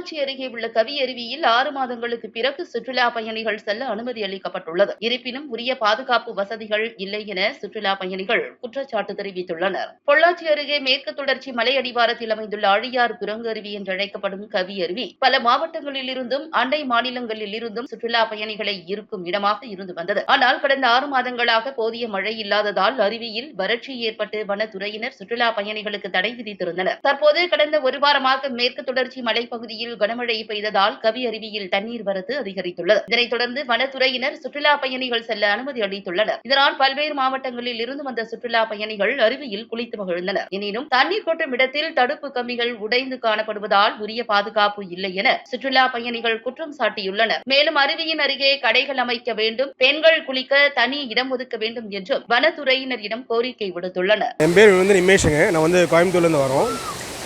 பொள்ளாச்சி அருகே உள்ள கவி அருவியில் ஆறு மாதங்களுக்கு பிறகு சுற்றுலா பயணிகள் செல்ல அனுமதி அளிக்கப்பட்டுள்ளது. இருப்பினும் உரிய பாதுகாப்பு வசதிகள் இல்லை என சுற்றுலா பயணிகள் குற்றச்சாட்டு தெரிவித்துள்ளனர். பொள்ளாச்சி அருகே மேற்கு தொடர்ச்சி மலை அடிவாரத்தில் அமைந்துள்ள ஆழியார் குரங்கு அருவி என்று அழைக்கப்படும் கவி அருவி பல மாவட்டங்களில் இருந்தும் அண்டை மாநிலங்களில் இருந்தும் சுற்றுலா பயணிகளை ஈர்க்கும் இடமாக இருந்து வந்தது. ஆனால் கடந்த ஆறு மாதங்களாக போதிய மழை இல்லாததால் அருவியில் வறட்சி ஏற்பட்டு வனத்துறையினர் சுற்றுலா பயணிகளுக்கு தடை விதித்திருந்தனர். தற்போது கடந்த ஒரு வாரமாக மேற்கு தொடர்ச்சி மலைப்பகுதியில் பகுதியில் கனமழை பெய்ததால் கவி அருவியில் தண்ணீர் வரத்து அதிகரித்துள்ளது. இதனைத் தொடர்ந்து வனத்துறையினர் சுற்றுலா பயணிகள் செல்ல அனுமதி அளித்துள்ளனர். இதனால் பல்வேறு மாவட்டங்களில் இருந்து வந்த சுற்றுலா பயணிகள் அருவியில் குளித்து மகிழ்ந்தனர். எனினும் தண்ணீர் கொட்டும் இடத்தில் தடுப்பு கம்பிகள் உடைந்து காணப்படுவதால் உரிய பாதுகாப்பு இல்லை என சுற்றுலா பயணிகள் குற்றம் சாட்டியுள்ளனர். மேலும் அருவியின் அருகே கடைகள் அமைக்க வேண்டும் பெண்கள் குளிக்க தனி இடம் ஒதுக்க வேண்டும் என்றும் வனத்துறையினரிடம் கோரிக்கை விடுத்துள்ளனர். என் பேர் வந்து நிமேஷங்க. நான் வந்து கோயம்புத்தூர்லேருந்து வரோம்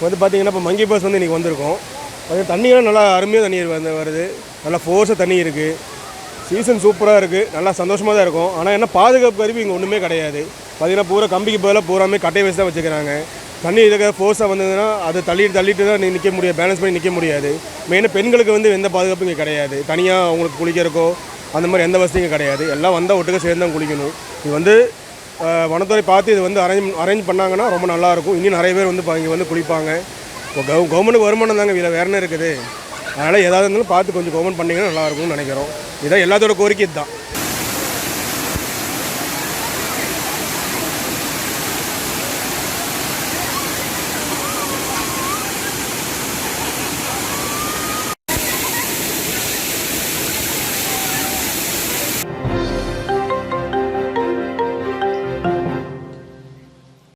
வந்து பார்த்தீங்கன்னா இப்போ மங்கி பஸ் வந்து இன்றைக்கி வந்திருக்கோம். அது தண்ணியெல்லாம் நல்லா அருமையாக தண்ணி வந்து வருது. நல்லா ஃபோர்ஸாக தண்ணி இருக்குது சீசன் சூப்பராக இருக்குது நல்லா சந்தோஷமாக தான் இருக்கும். ஆனால் என்ன பாதுகாப்பு கருவி இங்கே ஒன்றுமே கிடையாது. பார்த்தீங்கன்னா பூரா கம்பிக்கு பதிலாக பூராமே கட்டை வச்சு தான் வச்சுக்கிறாங்க. தண்ணி இருக்கிற ஃபோர்ஸாக வந்ததுன்னா அது தள்ளிட்டு தள்ளிட்டு தான் நிற்க முடியாது. பேலன்ஸ் பண்ணி நிற்க முடியாது. மெயினாக பெண்களுக்கு வந்து எந்த பாதுகாப்பும் இங்கே கிடையாது. தனியாக அவங்களுக்கு குளிக்கிறக்கோ அந்த மாதிரி எந்த வசதியும் கிடையாது. எல்லாம் வந்தால் ஒட்டுக்க சேர்ந்து தான் குளிக்கணும். இது வந்து வனத்துறை பார்த்து இது வந்து அரேஞ்ச் அரேஞ்ச் பண்ணாங்கன்னா ரொம்ப நல்லாயிருக்கும் இன்னும் நிறைய பேர் வந்து இங்கே வந்து குளிப்பாங்க. கவ கவர்மெண்ட்டுக்கு வருமானம் தாங்க இதில் வேறு இருக்குது? அதனால் ஏதாவது இருந்தாலும் பார்த்து கொஞ்சம் கவர்மெண்ட் பண்ணிங்கன்னா நல்லாயிருக்கும்னு நினைக்கிறோம். இதான் எல்லாத்தோட கோரிக்கை இதுதான்.